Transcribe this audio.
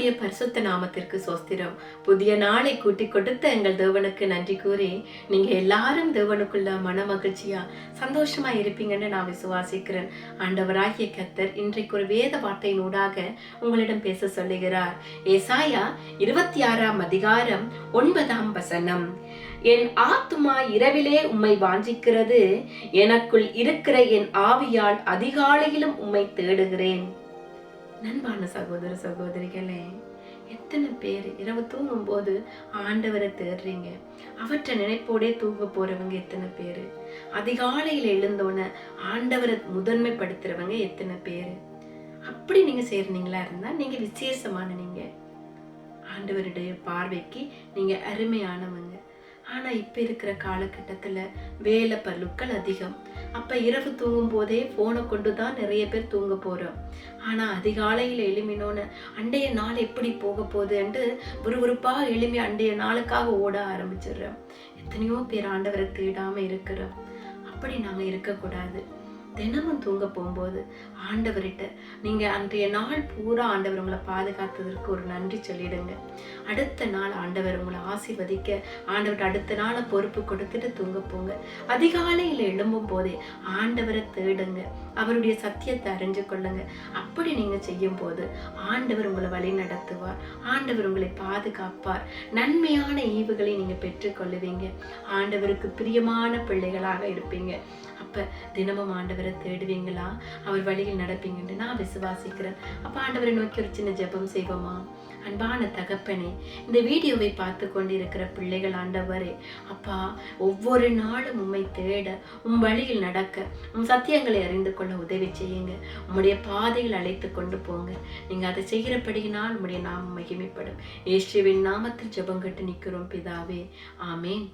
கர்த்தருடைய பரிசுத்த நாமத்திற்கு சோஸ்திரம் புதிய நாளை கூட்டி கொடுத்த எங்கள் தேவனுக்கு நன்றி கூறி நீங்க எல்லாரும் தேவனுக்குள்ள மன மகிழ்ச்சியா சந்தோஷமா இருப்பீங்கன்னு நான் விசுவாசிக்கிறேன். ஆண்டவராகிய கர்த்தர் இன்றைக்கு ஒரு வேத வார்த்தையினூடாக உங்களிடம் பேச சொல்லுகிறார். ஏசாயா இருபத்தி ஆறாம் அதிகாரம் ஒன்பதாம் வசனம். என் ஆத்துமா இரவிலே உம்மை வாஞ்சிக்கிறது எனக்குள் இருக்கிற என் ஆவியால் அதிகாலையிலும் உம்மை தேடுகிறேன். நண்பான சகோதர சகோதரிகளே எத்தனை பேர் இரவு தூங்கும் போது ஆண்டவரை தேடுறீங்க? அவற்றை நினைப்போடே தூங்க போறவங்க எத்தனை பேர்? அதிகாலையில் எழுந்தோன்ன ஆண்டவரை முதன்மைப்படுத்துறவங்க எத்தனை பேர்? அப்படி நீங்க சேர்ந்தீங்களா இருந்தா நீங்க விசேஷமான நீங்க. ஆண்டவருடைய பார்வைக்கு நீங்க அருமையானவங்க. ஆனால் இப்போ இருக்கிற காலகட்டத்தில் வேலை பலுக்கள் அதிகம். அப்போ இரவு தூங்கும் போதே ஃபோனை கொண்டு தான் நிறைய பேர் தூங்க போகிறோம் ஆனால் அதிகாலையில் எழுமினோன்னு அண்டைய நாள் எப்படி போக போகுதுன்ட்டு விறுவிறுப்பாக எழுமி அண்டைய நாளுக்காக ஓட ஆரம்பிச்சிடுறோம். எத்தனையோ பேர் ஆண்டவரை தேடாமல் இருக்கிறோம். அப்படி நாங்கள் இருக்கக்கூடாது. தினமும் தூங்க போகும்போது ஆண்டவர்கிட்ட நீங்கள் அன்றைய நாள் பூரா ஆண்டவர் உங்களை பாதுகாத்ததற்கு ஒரு நன்றி சொல்லிடுங்க. அடுத்த நாள் ஆண்டவர் உங்களை ஆசிர்வதிக்க ஆண்டவர்கிட்ட அடுத்த நாளை பொறுப்பு கொடுத்துட்டு தூங்க போங்க. அதிகாலையில் எழும்பும் போதே ஆண்டவரை தேடுங்க. அவருடைய சத்தியத்தை அறிஞ்சு கொள்ளுங்க. அப்படி நீங்கள் செய்யும் போது ஆண்டவர் உங்களை வழி நடத்துவார். ஆண்டவர் உங்களை பாதுகாப்பார். நன்மையான ஈவுகளை நீங்கள் பெற்றுக்கொள்ளுவீங்க. ஆண்டவருக்கு பிரியமான பிள்ளைகளாக இருப்பீங்க. அப்போ தினமும் ஆண்டவர் தேடுவீங்களா? அவர் வழியில் நடப்பீங்கன்னு நான் விசுவாசிக்கிறேன். அப்போ ஆண்டவரை நோக்கி ஒரு சின்ன ஜெபம் செய்வோமா? அன்பான தகப்பனே இந்த வீடியோவை பார்த்து கொண்டிருக்கிற பிள்ளைகள் ஆண்டவரே அப்பா ஒவ்வொரு நாளும் உம்மை தேட உம் வழியில் நடக்க உம் சத்தியங்களை அறிந்து கொள்ள உதவி செய்யுங்க. உம்முடைய பாதையில் அழைத்து கொண்டு போங்க. நீங்க அதை செய்கிறபடியினால் உம்முடைய நாமம் மகிமைப்படும். இயேசுவின் நாமத்தில் ஜெபம் கட்டு நிற்கிறோம் பிதாவே. ஆமேன்.